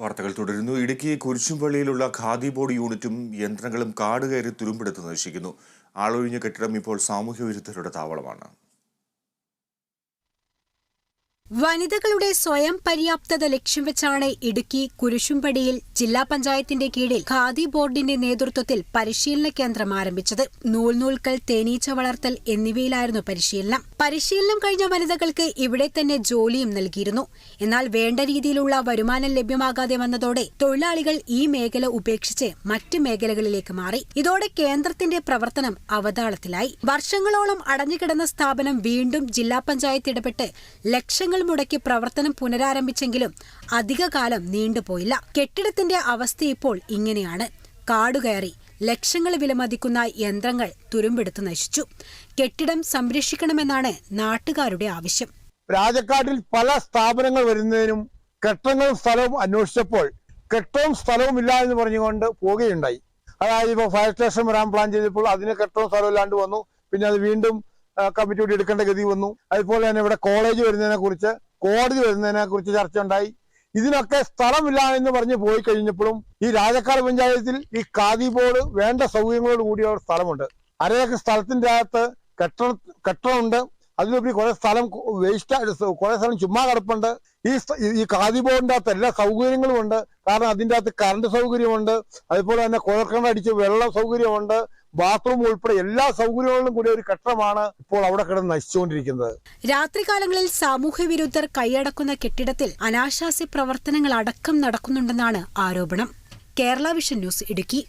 വാർത്തകൾ തുടരുന്നു. ഇടുക്കി കുരിശുംപള്ളിയിലുള്ള ഖാദി ബോർഡ് യൂണിറ്റും യന്ത്രങ്ങളും കാട് കയറി തുരുമ്പെടുത്ത് നശിക്കുന്നു. ആളൊഴിഞ്ഞ കെട്ടിടം ഇപ്പോൾ സാമൂഹ്യ വിരുദ്ധരുടെ താവളമാണ്. വനിതകളുടെ സ്വയം പര്യാപ്തത ലക്ഷ്യം വെച്ചാണ് ഇടുക്കി കുരിശുംപടിയിൽ ജില്ലാ പഞ്ചായത്തിന്റെ കീഴിൽ ഖാദി ബോർഡിന്റെ നേതൃത്വത്തിൽ പരിശീലന കേന്ദ്രം ആരംഭിച്ചത്. നൂൽനൂൽക്കൽ തേനീച്ച വളർത്തൽ എന്നിവയിലായിരുന്നു പരിശീലനം. പരിശീലനം കഴിഞ്ഞ വനിതകൾക്ക് ഇവിടെ തന്നെ ജോലിയും നൽകിയിരുന്നു. എന്നാൽ വേണ്ട രീതിയിലുള്ള വരുമാനം ലഭ്യമാകാതെ വന്നതോടെ തൊഴിലാളികൾ ഈ മേഖല ഉപേക്ഷിച്ച് മറ്റ് മേഖലകളിലേക്ക് മാറി. ഇതോടെ കേന്ദ്രത്തിന്റെ പ്രവർത്തനം അവതാളത്തിലായി. വർഷങ്ങളോളം അടഞ്ഞുകിടന്ന സ്ഥാപനം വീണ്ടും ജില്ലാ പഞ്ചായത്ത് ഇടപെട്ട് ലക്ഷങ്ങൾ മുടക്കി പ്രവർത്തനം പുനരാരംഭിച്ചെങ്കിലും അധികകാലം നീണ്ടുപോയില്ല. കെട്ടിടത്തിന്റെ അവസ്ഥ ഇപ്പോൾ ഇങ്ങനെയാണ്. കാടുകയറി ലക്ഷങ്ങൾ വിലമതിക്കുന്ന യന്ത്രങ്ങൾ തുരുമ്പെടുത്ത് നശിച്ചു. കെട്ടിടം സംരക്ഷിക്കണമെന്നാണ് നാട്ടുകാരുടെ ആവശ്യം. രാജക്കാട്ടിൽ പല സ്ഥാപനങ്ങൾ വരുന്നതിനും കെട്ടിടങ്ങളും സ്ഥലവും അന്വേഷിച്ചപ്പോൾ കെട്ടവും സ്ഥലവും ഇല്ല എന്ന് പറഞ്ഞുകൊണ്ട് പോവുകയുണ്ടായി. അതായത് ഇപ്പോൾ ഫയർ സ്റ്റേഷൻ വരാൻ പ്ലാൻ ചെയ്തപ്പോൾ അതിന് കെട്ടവും സ്ഥലവും ഇല്ലാണ്ട് വന്നു. പിന്നെ അത് വീണ്ടും കമ്മിറ്റി കൂടി എടുക്കേണ്ട ഗതി വന്നു. അതുപോലെ തന്നെ ഇവിടെ കോളേജ് വരുന്നതിനെ കുറിച്ച് കോടതി വരുന്നതിനെ കുറിച്ച് ചർച്ച ഉണ്ടായി. ഇതിനൊക്കെ സ്ഥലമില്ല എന്ന് പറഞ്ഞ് പോയി കഴിഞ്ഞപ്പോഴും ഈ രാജക്കാട് പഞ്ചായത്തിൽ ഈ കാതി ബോർഡ് വേണ്ട സൗകര്യങ്ങളോട് കൂടിയ ഒരു സ്ഥലമുണ്ട്. അരയൊക്കെ സ്ഥലത്തിന്റെ അകത്ത് കെട്ടണം കെട്ടണമുണ്ട് അതിലുപരി കുറെ സ്ഥലം വേസ്റ്റ് കുറെ സ്ഥലം ചുമ്മാ കിടപ്പുണ്ട്. ഈ ഈ- കാതി ബോർഡിന്റെ അകത്ത് എല്ലാ സൗകര്യങ്ങളും ഉണ്ട് കാരണം അതിന്റെ അകത്ത് കറണ്ട് സൗകര്യമുണ്ട്. അതുപോലെ തന്നെ കുഴൽക്കിണർ അടിച്ച് വെള്ള സൗകര്യമുണ്ട്. ബാത്റൂം ഉൾപ്പെടെ എല്ലാ സൗകര്യങ്ങളിലും കൂടി ഒരു കെട്ടിടമാണ് ഇപ്പോൾ അവിടെ കിടന്ന് നശിച്ചുകൊണ്ടിരിക്കുന്നത്. രാത്രികാലങ്ങളിൽ സാമൂഹ്യ വിരുദ്ധർ കൈയടക്കുന്ന കെട്ടിടത്തിൽ അനാശാസ്യ പ്രവർത്തനങ്ങൾ അടക്കം നടക്കുന്നുണ്ടെന്നാണ് ആരോപണം. Kerala vision news Idukki.